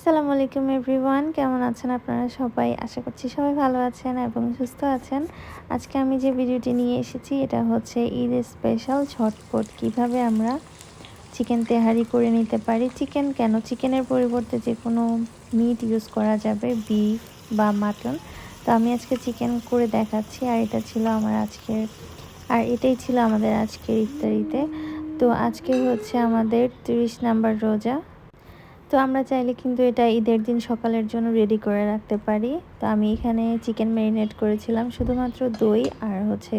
আসসালামু আলাইকুম এভরিওয়ান, কেমন আছেন আপনারা সবাই? আশা করছি সবাই ভালো আছেন এবং সুস্থ আছেন। আজকে আমি যে ভিডিওটি নিয়ে এসেছি, এটা হচ্ছে ঈদ স্পেশাল ঝটপট। কীভাবে আমরা চিকেন তেহারি করে নিতে পারি? চিকেন কেন? চিকেনের পরিবর্তে যে কোনো মিট ইউজ করা যাবে বিফ বা মাটন তো আমি আজকে চিকেন করে দেখাচ্ছি, আর এটা ছিল আমার আজকের, আর এটাই ছিল আমাদের আজকের ইফতারিতে। তো আজকে হচ্ছে আমাদের তিরিশ নাম্বার রোজা। তো আমরা চাইলে কিন্তু এটা ঈদের দিন সকালের জন্য রেডি করে রাখতে পারি। তো আমি এখানে চিকেন ম্যারিনেট করেছিলাম, শুধুমাত্র দই আর হচ্ছে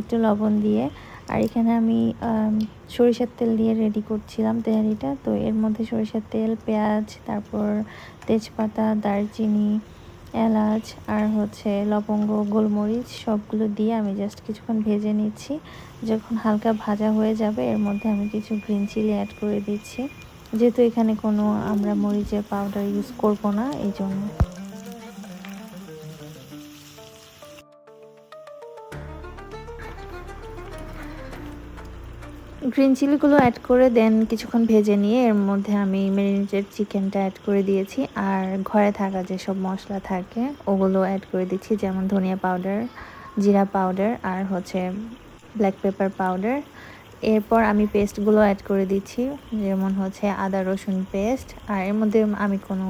একটু লবণ দিয়ে। আর এখানে আমি সরিষার তেল দিয়ে রেডি করছিলাম তেহারিটা তো এর মধ্যে সরিষার তেল, পেঁয়াজ, তারপর তেজপাতা, দারচিনি, এলাচ আর হচ্ছে লবঙ্গ, গোলমরিচ সবগুলো দিয়ে আমি জাস্ট কিছুক্ষণ ভেজে নিচ্ছি। যখন হালকা ভাজা হয়ে যাবে, এর মধ্যে আমি কিছু গ্রিন চিলি অ্যাড করে দিচ্ছি। যেহেতু এখানে কোনো আমরা মরিচের পাউডার ইউজ করব না, এই জন্য। গ্রিন চিলিগুলো অ্যাড করে দেন কিছুক্ষণ ভেজে নিয়ে এর মধ্যে আমি মেরিনেটেড চিকেনটা অ্যাড করে দিয়েছি। আর ঘরে থাকা যেসব মশলা থাকে, ওগুলো অ্যাড করে দিচ্ছি, যেমন ধনিয়া পাউডার জিরা পাউডার আর হচ্ছে ব্ল্যাক পেপার পাউডার এরপর আমি পেস্টগুলো অ্যাড করে দিচ্ছি, যেমন হচ্ছে আদা, রসুন পেস্ট। আর এর মধ্যে আমি কোনো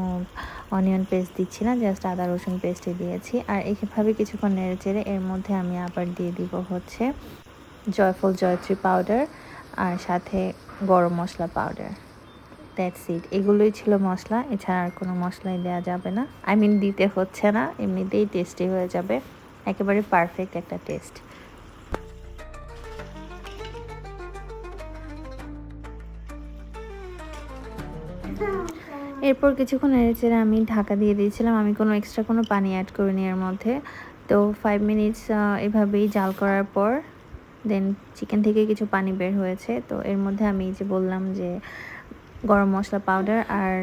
অনিয়ন পেস্ট দিচ্ছি না জাস্ট আদা, রসুন পেস্টে দিয়েছি। আর এইভাবে কিছুক্ষণ নেড়ে চেড়ে এর মধ্যে আমি আবার দিয়ে দিব হচ্ছে জয়ফল জয়ত্রী পাউডার আর সাথে গরম মশলা পাউডার দ্যাটস ইট এগুলোই ছিল মশলা, এছাড়া আর কোনো মশলাই দেওয়া যাবে না। আই মিন দিতে হচ্ছে না, এমনিতেই টেস্টি হয়ে যাবে। একেবারে পারফেক্ট একটা টেস্ট এরপর কিছুক্ষণ নেড়েচেড়ে আমি ঢাকা দিয়ে দিয়েছিলাম। আমি কোনো এক্সট্রা কোনো পানি অ্যাড করিনি এর মধ্যে। তো ফাইভ মিনিটস এভাবেই জাল করার পর দেন চিকেন থেকে কিছু পানি বের হয়েছে। তো এর মধ্যে আমি যে বললাম যে গরম মশলা পাউডার আর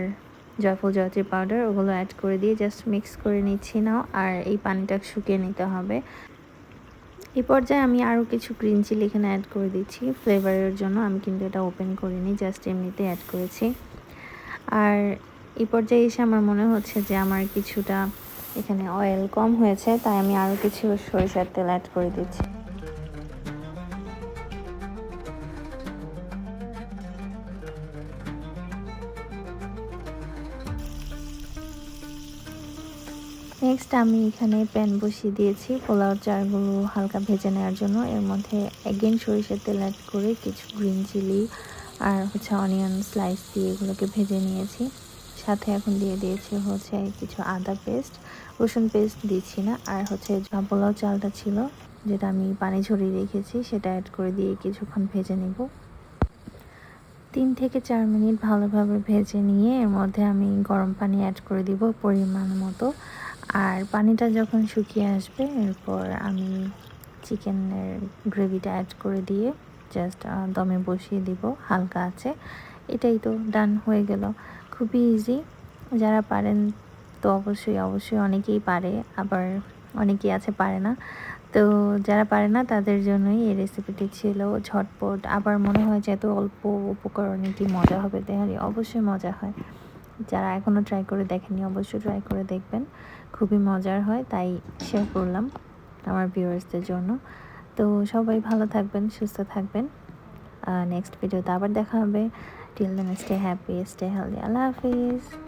জয়ফল জয়ত্রী পাউডার ওগুলো অ্যাড করে দিয়ে জাস্ট মিক্স করে নিচ্ছি নাও আর এই পানিটা শুকিয়ে নিতে হবে। এই পর্যায়ে আমি আরও কিছু গ্রিন চিলি এখানে অ্যাড করে দিচ্ছি। ফ্লেভারের জন্য আমি কিন্তু এটা ওপেন করিনি জাস্ট এমনিতে অ্যাড করেছি। আর এই পর্যায়ে এসে আমার মনে হচ্ছে যে আমার কিছুটা এখানে অয়েল কম হয়েছে, তাই আমি আরও কিছু সরিষার তেল অ্যাড করে দিচ্ছি। নেক্সট আমি এখানে প্যান বসিয়ে দিয়েছি, পোলাও চারগুলো হালকা ভেজে নেওয়ার জন্য। এর মধ্যে এগেন সরিষার তেল অ্যাড করে কিছু গ্রিন চিলি আর হচ্ছে অনিয়ন স্লাইস দিয়ে এগুলোকে ভেজে নিয়েছি। সাথে এখন দিয়ে দিয়েছি হচ্ছে কিছু আদা পেস্ট রসুন পেস্ট দিচ্ছি না। আর হচ্ছে পোলাও চালটা ছিল, যেটা আমি পানি ঝরিয়ে রেখেছি, সেটা অ্যাড করে দিয়ে কিছুক্ষণ ভেজে নেব। তিন থেকে চার মিনিট ভালোভাবে ভেজে নিয়ে এর মধ্যে আমি গরম পানি অ্যাড করে দিব পরিমাণ মতো। আর পানিটা যখন শুকিয়ে আসবে, এরপর আমি চিকেনের গ্রেভিটা অ্যাড করে দিয়ে জাস্ট দমে বসিয়ে দিব, হালকা আছে। এটাই তো ডান হয়ে গেল। খুবই ইজি যারা পারেন তো অবশ্যই অবশ্যই অনেকেই পারে, আবার অনেকেই আছে পারে না। তো যারা পারে না, তাদের জন্যই এই রেসিপিটি ছিল ঝটপট। আবার মনে হয় যে এত অল্প উপকরণে কি মজা হবে তেহারি অবশ্যই মজা হয়। যারা এখনও ট্রাই করে দেখেনি অবশ্যই ট্রাই করে দেখবেন। খুবই মজার হয়, তাই শেয়ার করলাম আমার ভিউয়ার্সদের জন্য। তো সবাই ভালো থাকবেন, সুস্থ থাকবেন। নেক্সট ভিডিওতে আবার দেখা হবে। till then stay happy stay healthy. Allah hafiz